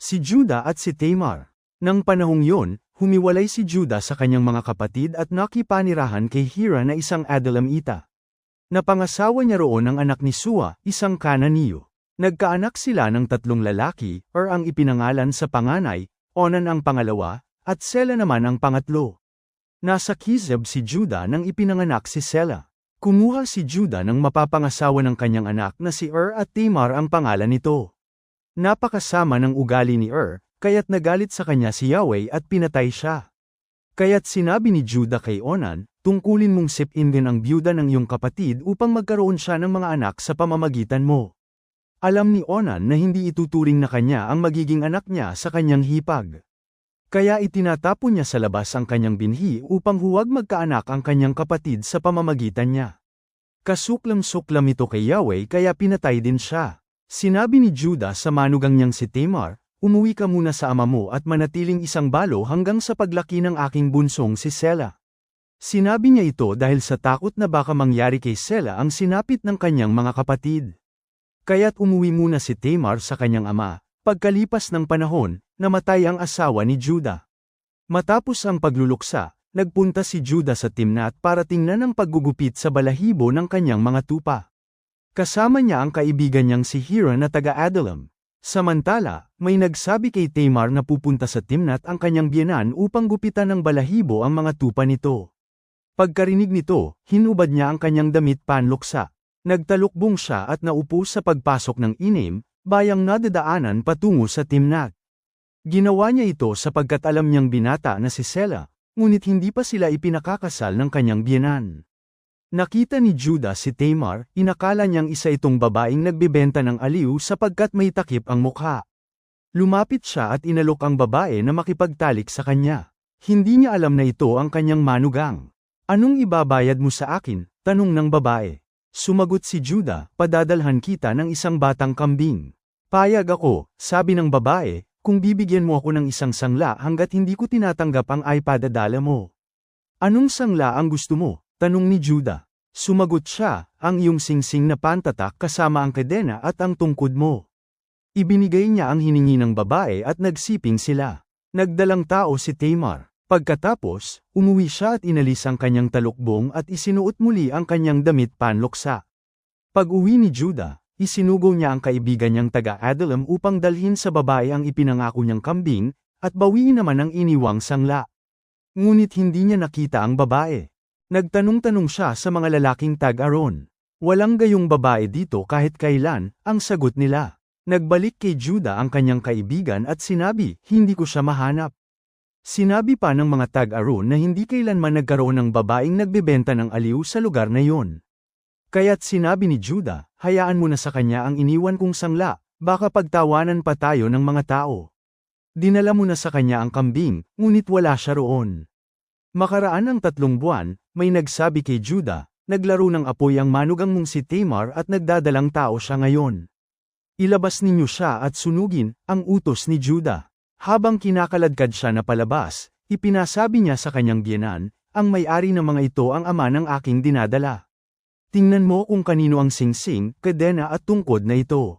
Si Judah at si Tamar. Nang panahong yon, humiwalay si Judah sa kanyang mga kapatid at nakipanirahan kay Hira na isang Adullamita. Napangasawa niya roon ang anak ni Sua, isang Kananiyo. Nagkaanak sila ng tatlong lalaki, or ang ipinangalan sa panganay, Onan ang pangalawa, at Sela naman ang pangatlo. Nasa Kizeb si Judah nang ipinanganak si Sela. Kumuha si Judah ng mapapangasawa ng kanyang anak na si Er at Tamar ang pangalan nito. Napakasama ng ugali ni Er, kaya't nagalit sa kanya si Yahweh at pinatay siya. Kaya't sinabi ni Judah kay Onan, tungkulin mong sipin din ang byuda ng iyong kapatid upang magkaroon siya ng mga anak sa pamamagitan mo. Alam ni Onan na hindi ituturing na kanya ang magiging anak niya sa kanyang hipag. Kaya itinatapon niya sa labas ang kanyang binhi upang huwag magkaanak ang kanyang kapatid sa pamamagitan niya. Kasuklam-suklam ito kay Yahweh kaya pinatay din siya. Sinabi ni Judah sa manugang niyang si Tamar, Umuwi ka muna sa ama mo at manatiling isang balo hanggang sa paglaki ng aking bunsong si Sela. Sinabi niya ito dahil sa takot na baka mangyari kay Sela ang sinapit ng kanyang mga kapatid. Kaya't umuwi muna si Tamar sa kanyang ama, pagkalipas ng panahon, namatay ang asawa ni Judah. Matapos ang pagluluksa, nagpunta si Judah sa Timnat para tingnan ang paggugupit sa balahibo ng kanyang mga tupa. Kasama niya ang kaibigan niyang si Hira na taga-Adullam. Samantala, may nagsabi kay Tamar na pupunta sa Timnat ang kanyang biyanan upang gupitan ng balahibo ang mga tupa nito. Pagkarinig nito, hinubad niya ang kanyang damit panluksa. Nagtalukbong siya at naupo sa pagpasok ng inim, bayang nadadaanan patungo sa Timnat. Ginawa niya ito sapagkat alam niyang binata na si Sela, ngunit hindi pa sila ipinakakasal ng kanyang biyanan. Nakita ni Judah si Tamar, inakala niyang isa itong babaeng nagbebenta ng aliw sapagkat may takip ang mukha. Lumapit siya at inalok ang babae na makipagtalik sa kanya. Hindi niya alam na ito ang kanyang manugang. Anong ibabayad mo sa akin? Tanong ng babae. Sumagot si Judah, padadalhan kita ng isang batang kambing. Payag ako, sabi ng babae, kung bibigyan mo ako ng isang sangla hanggat hindi ko tinatanggap ang iPad-adala mo. Anong sangla ang gusto mo? Tanong ni Judah. Sumagot siya, ang iyong singsing na pantatak kasama ang kadena at ang tungkod mo. Ibinigay niya ang hiningi ng babae at nagsiping sila. Nagdalang tao si Tamar. Pagkatapos, umuwi siya at inalis ang kanyang talukbong at isinuot muli ang kanyang damit panloksa. Pag-uwi ni Judah, Isinugo niya ang kaibigan niyang taga-Adullam upang dalhin sa babae ang ipinangako niyang kambing, at bawiin naman ang iniwang sangla. Ngunit hindi niya nakita ang babae. Nagtanong-tanong siya sa mga lalaking tag-aron. Walang gayong babae dito kahit kailan, ang sagot nila. Nagbalik kay Judah ang kanyang kaibigan at sinabi, hindi ko siya mahanap. Sinabi pa ng mga tag-aron na hindi kailanman nagkaroon ng babaeng nagbebenta ng aliw sa lugar na yon. Kaya't sinabi ni Judah, hayaan mo na sa kanya ang iniwan kong sangla, baka pagtawanan pa tayo ng mga tao. Dinala mo na sa kanya ang kambing, ngunit wala siya roon. Makaraan ng tatlong buwan, may nagsabi kay Judah, naglaro ng apoy ang manugang mong si Tamar at nagdadalang tao siya ngayon. Ilabas ninyo siya at sunugin, ang utos ni Judah. Habang kinakaladkad siya na palabas, ipinasabi niya sa kanyang biyanan, ang may-ari ng mga ito ang ama ng aking dinadala. Tingnan mo kung kanino ang singsing, kadena at tungkod na ito.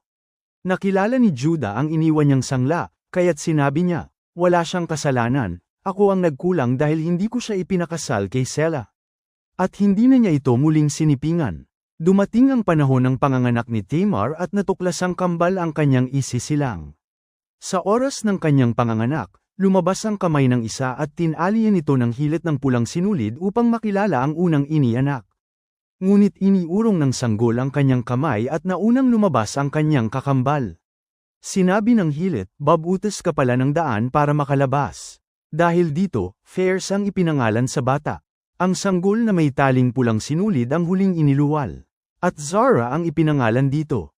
Nakilala ni Judah ang iniwan niyang sangla, kaya't sinabi niya, wala siyang kasalanan, ako ang nagkulang dahil hindi ko siya ipinakasal kay Sela. At hindi na niya ito muling sinipingan. Dumating ang panahon ng panganganak ni Tamar at natuklasang kambal ang kanyang isisilang. Sa oras ng kanyang panganganak, lumabas ang kamay ng isa at tinalian ito ng hilit ng pulang sinulid upang makilala ang unang inianak. Ngunit iniurong ng sanggol ang kanyang kamay at naunang lumabas ang kanyang kakambal. Sinabi ng hilit, babutas ka pala ng daan para makalabas. Dahil dito, Fairs ang ipinangalan sa bata. Ang sanggol na may taling pulang sinulid ang huling iniluwal. At Zara ang ipinangalan dito.